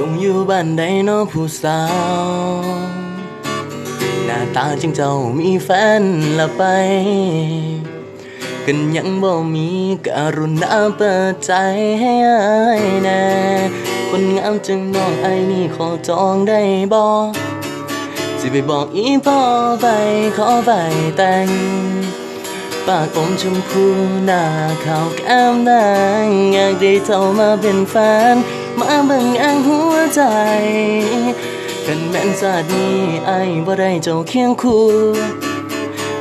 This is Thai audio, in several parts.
จงอยู่บ้านใดเนอผู้สาว หน้าตาจังเจ้ามีแฟนละไป กันยังบ่มีการุณาเปิดใจให้อายแน่ คนงามจังน้องไอ้นี่ขอจองได้บ่สิไปบอกอีพ่อไปขอไปแต่ง ปากอมชมพูหน้าขาวแก้มแดงอยากได้เจ้ามาเป็นแฟน มาเบิ่งแองหัวใจ กันแม่นชาตินี้ไอ้บ่ได้เจ้าเคียงคู่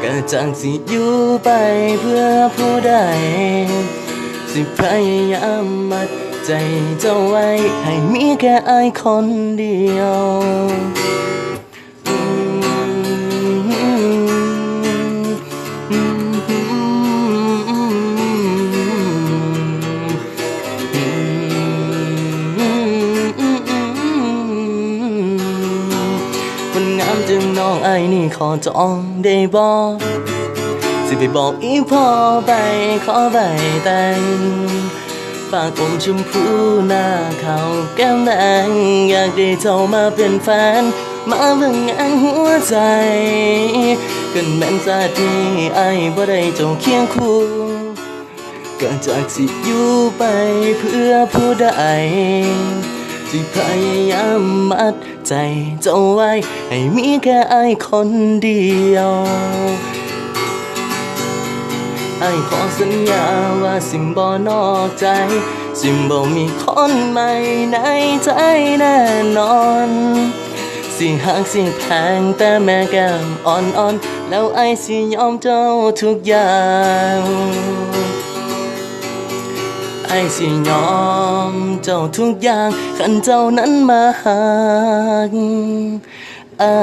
ก็จังสิอยู่ไปเพื่อผู้ใด สิพยายามมัดใจเจ้าไว้ ให้มีแค่ไอ้คนเดียว คนงามจึงน้องไอ้นี่ขอจองได้บ่สิไปบอกอีพ่อไปขอใบแต่งปากอมชมพูหน้าเขาแก้มแดงอยากได้เจ้ามาเป็นแฟน มาเบิ่งแองหัวใจกันแม่นชาตินี้ไอ้บ่ได้เจ้าเคียงคู่ก็จากสิอยู่ไปเพื่อผู้ใด ที่พยายามมัดใจเจ้าไว้ ให้มีแค่ไอ้คนเดียวไอ้ขอสัญญาว่าสิมบอนอกใจ สิมบ่มีคนใหม่ในใจแน่นอน สิหักสิแพงแต่แม่แก้มอ่อนๆ แล้วไอ้สิยอมเจ้าทุกอย่าง ไอ้สิยอม เจ้าทุกอย่างขันเจ้านั้นมาหักไอ้